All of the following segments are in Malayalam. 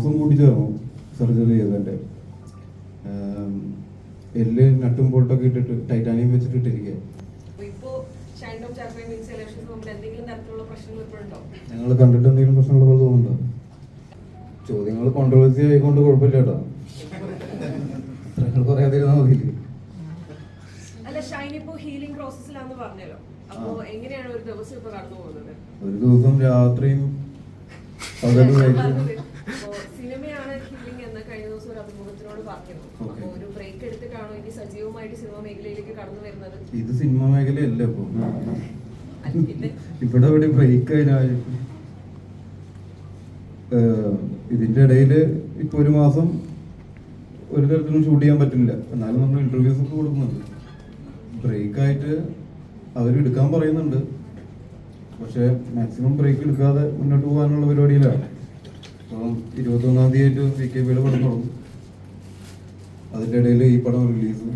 മാംസം കൂടി ചേർന്നു സർജറി ചെയ്തതിന്റെ. എല്ല് നട്ടും ബോൾട്ടൊക്കെ ഇട്ടിട്ട് ടൈറ്റാനിയം വെച്ചിട്ട് ഇട്ടിരിക്കുക. പ്രശ്നങ്ങൾ ഞങ്ങൾ കണ്ടിട്ട് എന്തെങ്കിലും പ്രശ്നമുള്ള പോലെ തോന്നുന്നുണ്ടോ? ചോദ്യങ്ങൾ കോൺട്രവേഴ്സി ആയിക്കൊണ്ട് കുഴപ്പമില്ല കേട്ടോ. ഉത്തരങ്ങൾ പറയാതിരുന്നാൽ മതിയില്ലേ ഒരു ദിവസം രാത്രിയും പകലും ഒരു. അപ്പൊ ബ്രേക്ക് എടുത്തിട്ടാണോ ഇനി സജീവമായിട്ട് സിനിമ മേഖലയിലേക്ക് കടന്നു വരുന്നത്. ഇത് സിനിമ മേഖലയല്ല ഇപ്പൊ? ഇവിടെ ഇവിടെ ബ്രേക്ക് കഴിഞ്ഞാൽ ഇതിന്റെ ഇടയിൽ ഇപ്പൊ ഒരു മാസം ഒരു തരത്തിലും ഷൂട്ട് ചെയ്യാൻ പറ്റില്ല എന്നാലും നമ്മൾ ഇന്റർവ്യൂസ് ഒക്കെ കൊടുക്കുന്നുണ്ട്. ബ്രേക്ക് ആയിട്ട് അവർ എടുക്കാൻ പറയുന്നുണ്ട്. പക്ഷെ മാക്സിമം ബ്രേക്ക് എടുക്കാതെ മുന്നോട്ട് പോകാനുള്ള പരിപാടിയിലാണ്. അപ്പം ഇരുപത്തൊന്നാം തീയതി ആയിട്ട് വി കെ പിയുടെ പടം തുടങ്ങും അതിന്റെ ഇടയിൽ ഈ പടം റിലീസ്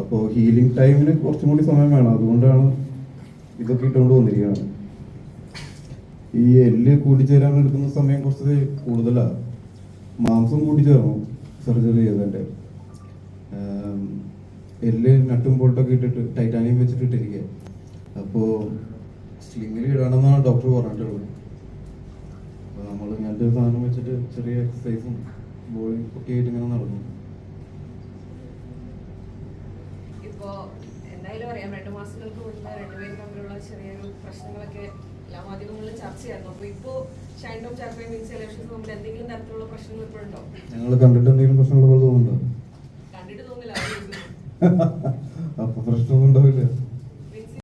അപ്പോൾ ഹീലിംഗ് ടൈമിന് കുറച്ചും കൂടി സമയം വേണം. അതുകൊണ്ടാണ് ഇതൊക്കെ ഇട്ടുകൊണ്ട് വന്നിരിക്കുന്നത്. ഈ എല്ല് കൂടിച്ചേരാൻ എടുക്കുന്ന സമയം കുറച്ച് കൂടുതലാണ് മാംസം കൂടിച്ചേർന്നു സർജറി ചെയ്തതിന്റെ. എല്ല് നട്ടും ബോൾട്ടൊക്കെ ഇട്ടിട്ട് ടൈറ്റാനിയം വെച്ചിട്ട് ഇട്ടിരിക്കുക അപ്പോൾ സ്ലിങ്ങിൽ ഇടണമെന്നാണ് ഡോക്ടർ പറഞ്ഞിട്ടുള്ളത്. അപ്പോൾ നമ്മൾ ഇങ്ങനത്തെ ഒരു സാധനം വെച്ചിട്ട് ചെറിയ എക്സസൈസും ബോഡി ഒക്കെ ഇങ്ങനെ നടന്നു. ഇപ്പോ എന്തായാലും അറിയാം രണ്ടു മാസങ്ങൾക്ക് മുൻപ് രണ്ടുപേരും തമ്മിലുള്ള ചെറിയൊരു പ്രശ്നങ്ങളൊക്കെ എല്ലാ മാധ്യമങ്ങളിലും ചർച്ചയായിരുന്നു അപ്പൊ ഇപ്പോ ഷൈൻ ടോം ചാക്കോയും മീൻസ് ഇലക്ഷൻസ് തമ്മിൽ എന്തെങ്കിലും തരത്തിലുള്ള പ്രശ്നങ്ങൾ ഇപ്പോഴുണ്ടോ ഞങ്ങൾ കണ്ടിട്ട് എന്തെങ്കിലും പോലെ തോന്നുന്നുണ്ടോ? കണ്ടിട്ട് തോന്നില്ല. അപ്പൊ പ്രശ്നമൊന്നും ഉണ്ടാവില്ല.